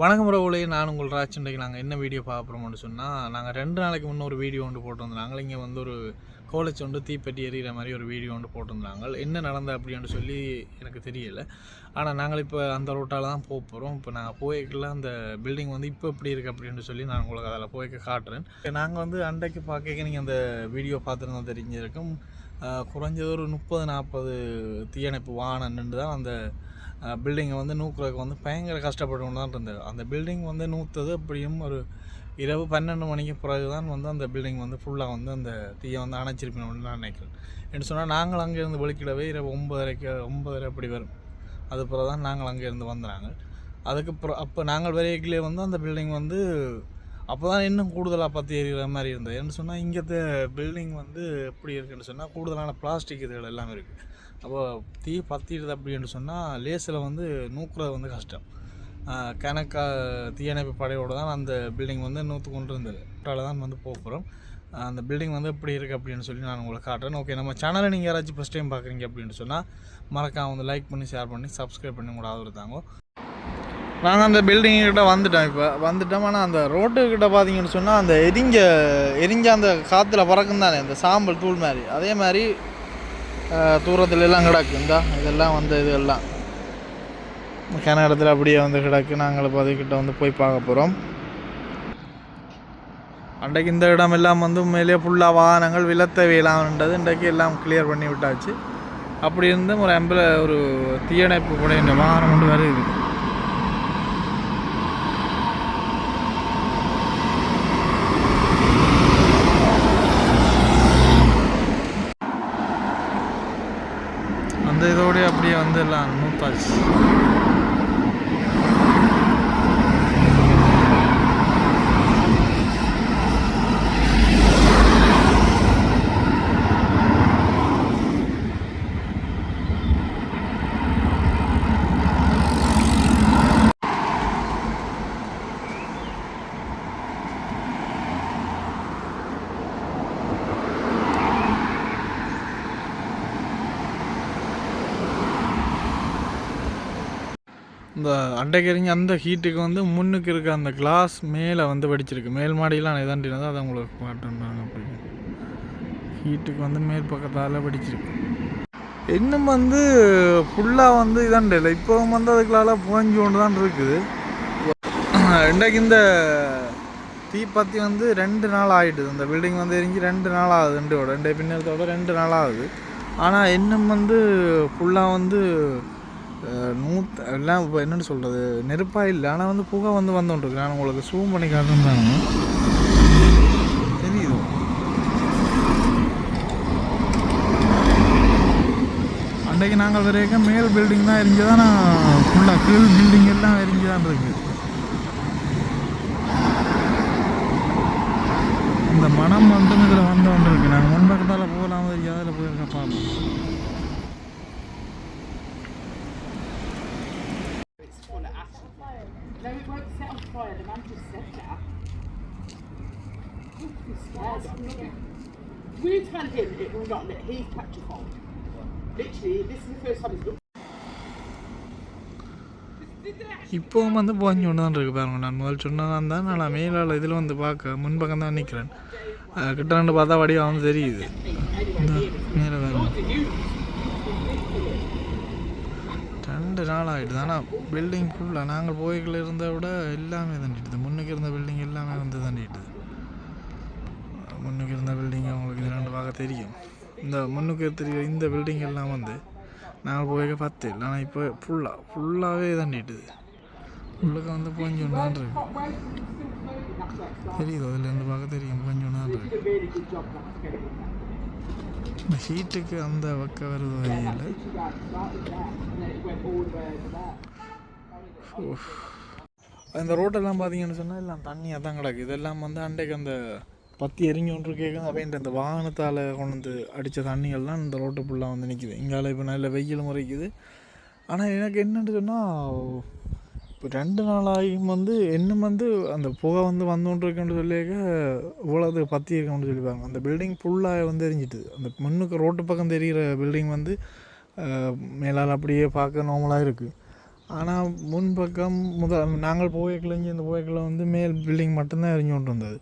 வணக்கம் உறவுகளே நான் உங்கள் ராஜ். இன்றைக்கு நாங்கள் என்ன வீடியோ பார்க்குறோம்னு சொன்னால் நாங்கள் ரெண்டு நாளைக்கு முன்னே ஒரு வீடியோ ஒன்று போட்டிருந்தாங்க. இங்கே வந்து ஒரு கோலச்சு ஒன்று தீப்பெட்டி எறிகிற மாதிரி ஒரு வீடியோ ஒன்று போட்டிருந்தாங்க. என்ன நடந்த அப்படின்னு சொல்லி எனக்கு தெரியலை. ஆனால் நாங்கள் இப்போ அந்த ரோட்டால் தான் போக போகிறோம் இப்போ நாங்கள் போய்க்கல அந்த பில்டிங் வந்து இப்போ எப்படி இருக்குது அப்படின்னு சொல்லி நான் உங்களுக்கு அதில் போய்க்க காட்டுறேன். நாங்கள் வந்து அன்றைக்கு பார்க்க நீங்கள் அந்த வீடியோ பார்த்துருந்தா தெரிஞ்சிருக்கும். குறைஞ்சது ஒரு முப்பது நாற்பது தீயணைப்பு வாகனம் நின்று தான் அந்த பில்டிங்கை வந்து நூக்குறதுக்கு வந்து பயங்கர கஷ்டப்பட்டு தான் இருந்தது அந்த பில்டிங் வந்து நூற்றது அப்படியும் ஒரு இரவு பன்னெண்டு மணிக்கு பிறகு தான் வந்து அந்த பில்டிங் வந்து ஃபுல்லாக வந்து அந்த தீயை வந்து அணைச்சிருப்பேன் நான் நினைக்கிறேன். என்று சொன்னால் நாங்கள் அங்கேருந்து வெளிக்கிடவே இரவு ஒம்பதரைக்கு ஒம்பதரை அப்படி வரும். அது பிறகு தான் நாங்கள் அங்கேருந்து வந்தாங்க. அதுக்கு அப்புறம் அப்போ நாங்கள் வரையிலே வந்து அந்த பில்டிங் வந்து அப்போ தான் இன்னும் கூடுதலாக பற்றி எறிகிற மாதிரி இருந்தது. என்ன சொன்னால் இங்கே பில்டிங் வந்து எப்படி இருக்குன்னு சொன்னால் கூடுதலான பிளாஸ்டிக் இதுகள் எல்லாமே இருக்குது அப்போ தீ பற்றிடுது அப்படின்னு சொன்னால் லேஸில் வந்து நூக்குறது வந்து கஷ்டம். கணக்காக கணக்கா தீயணைப்பு படையோடு தான் அந்த பில்டிங் வந்து நூற்று கொண்டு இருந்தது. அதால தான் வந்து போக போகிறோம் அந்த பில்டிங் வந்து எப்படி இருக்குது அப்படின்னு சொல்லி நான் உங்களுக்கு காட்டுறேன். ஓகே நம்ம சேனலை நீங்கள் யாராச்சும் ஃபஸ்ட் டைம் பார்க்குறீங்க அப்படின்னு சொன்னால் மறக்காம வந்து லைக் பண்ணி ஷேர் பண்ணி சப்ஸ்கிரைப் பண்ணி கூட ஆதரவுத்தாங்க நாங்கள் அந்த பில்டிங்கிட்ட வந்துட்டோம் இப்போ. வந்துட்டோம் ஆனால் அந்த ரோட்டுக்கிட்ட பார்த்தீங்கன்னு சொன்னால் அந்த எரிஞ்ச எரிஞ்ச அந்த காற்றுல பறக்கும் தானே அந்த சாம்பல் தூள் மாதிரி. அதே மாதிரி அஹ், தூரத்துல எல்லாம் கிடக்கு. இந்த இதெல்லாம் வந்து இதெல்லாம். கிணத்துல அப்படியே வந்து கிடக்கு. நாங்கள் இப்போ அதுக்கிட்ட வந்து போய் பார்க்க போகிறோம் அன்றைக்கு இந்த இடம் எல்லாம் வந்து உண்மையிலேயே ஃபுல்லாக வாகனங்கள் விலத்த வேளாண்ன்றது இன்றைக்கு எல்லாம் கிளியர் பண்ணி விட்டாச்சு. அப்படி இருந்தும் ஒரு அம்புல ஒரு தீயணைப்பு கூட இந்த வாகனம் கொண்டு வருது அந்த இதோடய அப்படியே வந்து எல்லாம் நூத்தாச்சு இந்த அண்டைக்கறிங்க அந்த ஹீட்டுக்கு வந்து முன்னுக்கு இருக்க அந்த கிளாஸ் மேலே வந்து வெடிச்சிருக்கு. மேல் மாடியெலாம் இதாண்டினது அதை உங்களுக்கு காட்டுறாங்க அப்படி. ஹீட்டுக்கு வந்து மேல் பக்கத்தால் வெடிச்சிருக்கு. இன்னும் வந்து ஃபுல்லாக வந்து இதாண்டு இல்லை. இப்போவும் வந்து அதுக்குள்ளால புகஞ்சு கொண்டு தான் இருக்குது. இன்றைக்கு இந்த தீப்பத்தி வந்து ரெண்டு நாள் ஆகிடுது இந்த பில்டிங் வந்து எரிஞ்சு ரெண்டு நாள் ஆகுது ரெண்டோட ரெண்டு பின்னத்தோட ரெண்டு நாள் ஆகுது. ஆனால் இன்னும் வந்து ஃபுல்லாக வந்து நூத் எல்லாம் இப்போ என்னென்னு சொல்கிறது நெருப்பாக இல்லை. ஆனால் வந்து புகை வந்து வந்துட்டுருக்கு நான் உங்களுக்கு சூம் பண்ணி காட்டுறேன் தெரியுது. அன்றைக்கு நாங்கள் வரைக்கும் மேல் பில்டிங் தான் எரிஞ்சு தான் நான் ஃபுல்லாக கீழ் பில்டிங் எல்லாம் எரிஞ்சு தான் இருக்குது இந்த மனம் வந்து இதில் வந்து வந்துருக்கு நாங்கள் முன்பக்கத்தால் போகலாம் அதில் போயிருக்க பார்ப்போம் won't set on fire. The man just set it up. He's scared. We tell him it will not let. He's petrified. Literally, this is the first time he's looked. இப்போவும் வந்து புகஞ்சு கொண்டு தான் இருக்கு பாருங்க நான் முதல் சொன்னதான் தான் நான் மேலால் இதில் வந்து பார்க்க முன்பக்கம் தான் நிற்கிறேன் கிட்ட ரெண்டு பார்த்தா வடிவம் வந்து தெரியுது இந்த மேலே வேறு ரெண்டு நாள் ஆகிடுது ஆனால் பில்டிங் ஃபுல்லாக நாங்கள் போய்கள் இருந்த விட எல்லாமே தண்டிடுது முன்னுக்கு இருந்த பில்டிங் எல்லாமே வந்து தண்டிடுது முன்னுக்கு இருந்த பில்டிங் அவங்களுக்கு இது ரெண்டு பார்க்க தெரியும். இந்த முன்னுக்கு தெரியும் இந்த பில்டிங் எல்லாம் வந்து நாங்கள் போய்க்க பத்து இல்லை. ஆனால் இப்போ ஃபுல்லாக ஃபுல்லாகவே தண்டிட்டுது. உள்ளுக்க வந்து புகஞ்சு ஒன்று தெரியுது இருக்கு. தெரியுது? அதுலேருந்து பார்க்க தெரியும். புகஞ்சு ஒன்று தான் இருக்கு. இந்த ஹீட்டுக்கு அந்த பக்கம் வருது வகையில் இந்த ரோட்டெல்லாம் பார்த்தீங்கன்னு சொன்னால் எல்லாம் தண்ணியாக தான் கிடக்கு. இதெல்லாம் வந்து அண்டைக்கு அந்த பத்தி எரிஞ்சு ஒன்று கேட்குது அப்படின்ட்டு அந்த வாகனத்தால் கொண்டு வந்து அடித்த தண்ணிகள்லாம் இந்த ரோட்டு ஃபுல்லாக வந்து நிற்கிது இங்கால இப்போ நல்ல வெயில் முறைக்குது. ஆனால் எனக்கு என்னென்னு சொன்னால் இப்போ ரெண்டு நாளாகியும் வந்து இன்னும் வந்து அந்த புகை வந்து வந்துகிட்டு சொல்லியிருக்க இவ்வளோது பற்றி இருக்குன்னு சொல்லிப்பாங்க அந்த பில்டிங் ஃபுல்லாக வந்து எரிஞ்சிட்டு அந்த முன்னுக்கு ரோட்டு பக்கம் தெரிகிற பில்டிங் வந்து மேலால் அப்படியே பார்க்க நார்மலாக இருக்குது ஆனால் முன்பக்கம் முதல் நாங்கள் போய்க்கல இங்கே இந்த போயக்கில் வந்து மேல் பில்டிங் மட்டும்தான் எரிஞ்சு கொண்டு வந்தது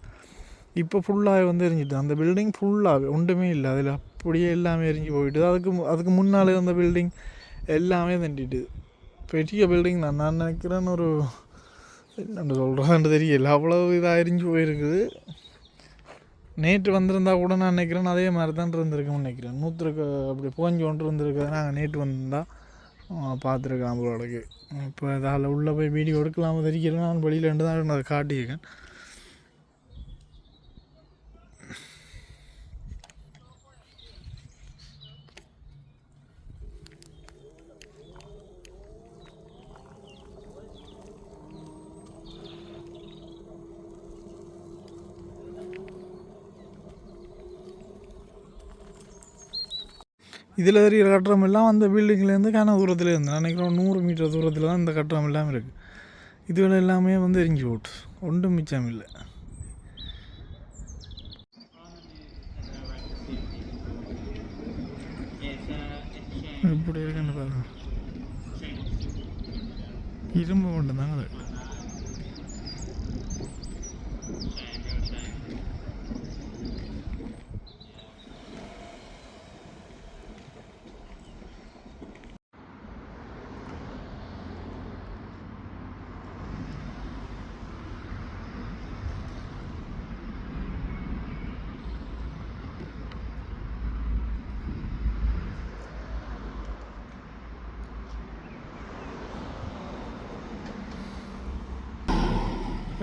இப்போ ஃபுல்லாக வந்து எரிஞ்சிட்டு அந்த பில்டிங் ஃபுல்லாக ஒன்றுமே இல்லை. அதில் அப்படியே எல்லாமே எரிஞ்சு போயிட்டு அதுக்கு அதுக்கு முன்னால் இருந்த பில்டிங் எல்லாமே தண்டிட்டு பெரிய பில்டிங் தான். நான் நினைக்கிறேன்னு ஒரு என்ன சொல்கிறதான்னு தெரியல. அவ்வளோ இதாக எரிஞ்சு போயிருக்குது. நேற்று வந்திருந்தா கூட நான் நினைக்கிறேன் அதே மாதிரி தான் இருந்திருக்கும்னு நினைக்கிறேன். நூற்றுக்கு அப்படி போஞ்சு கொண்டு இருந்திருக்கிறது நாங்கள் நேற்று வந்திருந்தால் பார்த்துருக்கலாம் போலக்கு இப்போ அதில் உள்ளே போய் வீடியோ எடுக்கலாமோ தெரிக்கிறேன் நான் வெளியில் இருந்து தான் அதை காட்டியிருக்கேன். இதில் இருக்கிற கட்டடம் எல்லாம் அந்த பில்டிங்லேருந்து காண தூரத்தில் இருந்து நினைக்கிறோம் ஒரு நூறு மீட்டர் தூரத்தில் தான் இந்த கட்டடம் எல்லாமே இருக்குது இதுகள் எல்லாமே வந்து எரிஞ்சு போட்டு. ஒன்றும் மிச்சம் இல்லை. இப்படி இருக்குன்னு பாருங்க. இரும்பு மட்டும்தாங்க அது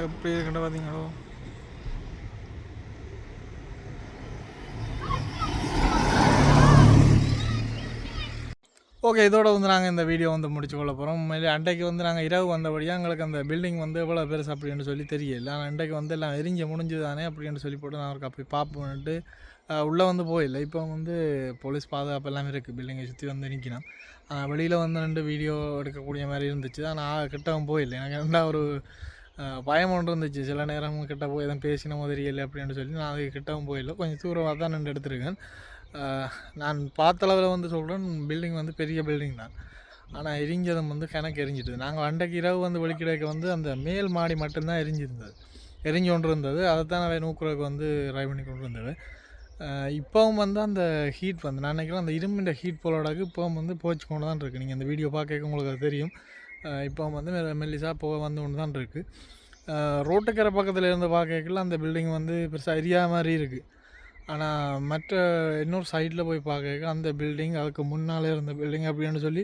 எப்படி இருக்குன்னு பார்த்தீங்களோ ஓகே இதோட வந்து நாங்கள் இந்த வீடியோ வந்து முடிச்சு கொள்ள போகிறோம் உண்மையிலே அன்றைக்கு வந்து நாங்கள் இரவு வந்தபடியாக எங்களுக்கு அந்த பில்டிங் வந்து எவ்வளோ பெருசு அப்படின்னு சொல்லி தெரியல. ஆனால் அன்றைக்கு வந்து எல்லாம் எரிஞ்சு முடிஞ்சுதானே அப்படின்னு சொல்லி போட்டு நான் அவருக்கு அப்படி பார்ப்போன்ட்டு உள்ளே வந்து போயில்லை இப்போ வந்து போலீஸ் பாதுகாப்பு எல்லாமே இருக்குது பில்டிங்கை சுற்றி வந்து நிற்கணும் வெளியில் வந்து ரெண்டு வீடியோ எடுக்கக்கூடிய மாதிரி இருந்துச்சு. ஆனால் கிட்டவும் போயில்லை எனக்கு ரெண்டா ஒரு பயம் ஒன்று இருந்துச்சு. சில நேரம் கிட்ட போய் எதுவும் பேசின மாதிரி இல்லை அப்படின்னு சொல்லி நான் அதுக்கு கிட்டவும் போயிடல கொஞ்சம் தூரமாக தான் நின்று எடுத்திருக்கேன். நான் பார்த்த அளவில் வந்து சொல்கிறேன் பில்டிங் வந்து பெரிய பில்டிங் தான். ஆனால் எரிஞ்சதும் வந்து கணக்கு எரிஞ்சிட்டு நாங்கள் அன்றைக்கு இரவு வந்து வெளிக்கிடக்க வந்து அந்த மேல் மாடி மட்டும்தான் எரிஞ்சிருந்தது. எரிஞ்சு கொண்டு இருந்தது அதை தான் அவை நூக்குறதுக்கு வந்து ட்ரை பண்ணி கொண்டு இருந்தது இப்போவும் வந்து அந்த ஹீட் வந்து நான் நினைக்கிறேன் அந்த இரும்பின்ற ஹீட் போலோடக்கு இப்போவும் வந்து போச்சு கொண்டு தான் இருக்குது நீங்கள் அந்த வீடியோ பார்க்க உங்களுக்கு அது தெரியும். இப்போ வந்து மெ- போக வந்து ஒன்று தான் இருக்குது ரோட்டுக்கரை பக்கத்தில் இருந்து பார்க்கல அந்த பில்டிங் வந்து பெருசாக எரியா மாதிரி இருக்குது ஆனால் மற்ற இன்னொரு சைடில் போய் பார்க்க அந்த பில்டிங் அதுக்கு முன்னாலே இருந்த பில்டிங் அப்படின்னு சொல்லி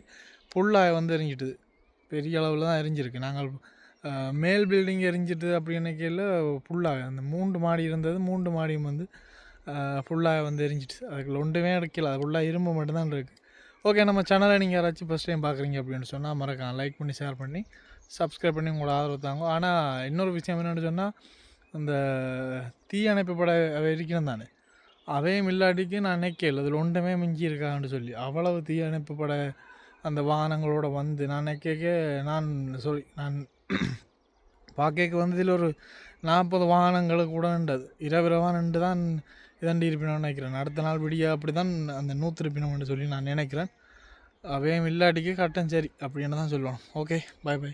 ஃபுல்லாக வந்து எரிஞ்சிட்டுது. பெரிய அளவில் தான் எரிஞ்சிருக்கு. நாங்கள் மேல் பில்டிங் எரிஞ்சிட்டு அப்படின்னு கீழே ஃபுல்லாக அந்த மூன்று மாடி இருந்தது மூன்று மாடியும் வந்து ஃபுல்லாக வந்து எரிஞ்சிட்டு அதுக்குள்ள ஒன்றுமே கிடைக்கல அது ஃபுல்லாக இரும்பு மட்டும்தான் இருக்குது ஓகே நம்ம சேனலை நீங்கள் யாராச்சும் ஃபஸ்ட் டைம் பார்க்குறீங்க அப்படின்னு சொன்னால் மறக்காம லைக் பண்ணி ஷேர் பண்ணி சப்ஸ்கிரைப் பண்ணி உங்களோட ஆதரவு தாங்க. ஆனால் இன்னொரு விஷயம் என்னென்னு சொன்னால் அந்த தீயணைப்பு படை அவை இருக்கணும் தானே அவையும் இல்லாட்டிக்கு நான் நினைக்கல. அதில் ஒன்றுமே மிஞ்சி இருக்கான்னு சொல்லி. அவ்வளவு தீ படை அந்த வாகனங்களோட வந்து நான் நினைக்க நான் சாரி நான் பார்க்க வந்து இதில் ஒரு நாற்பது வாகனங்கள் கூட நின்றது. இரவிரவாக நின்று தான் இதாண்டி இருப்பினம்னு நினைக்கிறேன். அடுத்த நாள் விடிய அப்படி தான் அந்த நூற்று இருப்பினோம்னு சொல்லி நான் நினைக்கிறேன். அவையும் இல்லாட்டிக்கு கட்டன் சரி அப்படின்னு தான் சொல்லுவான். Okay bye by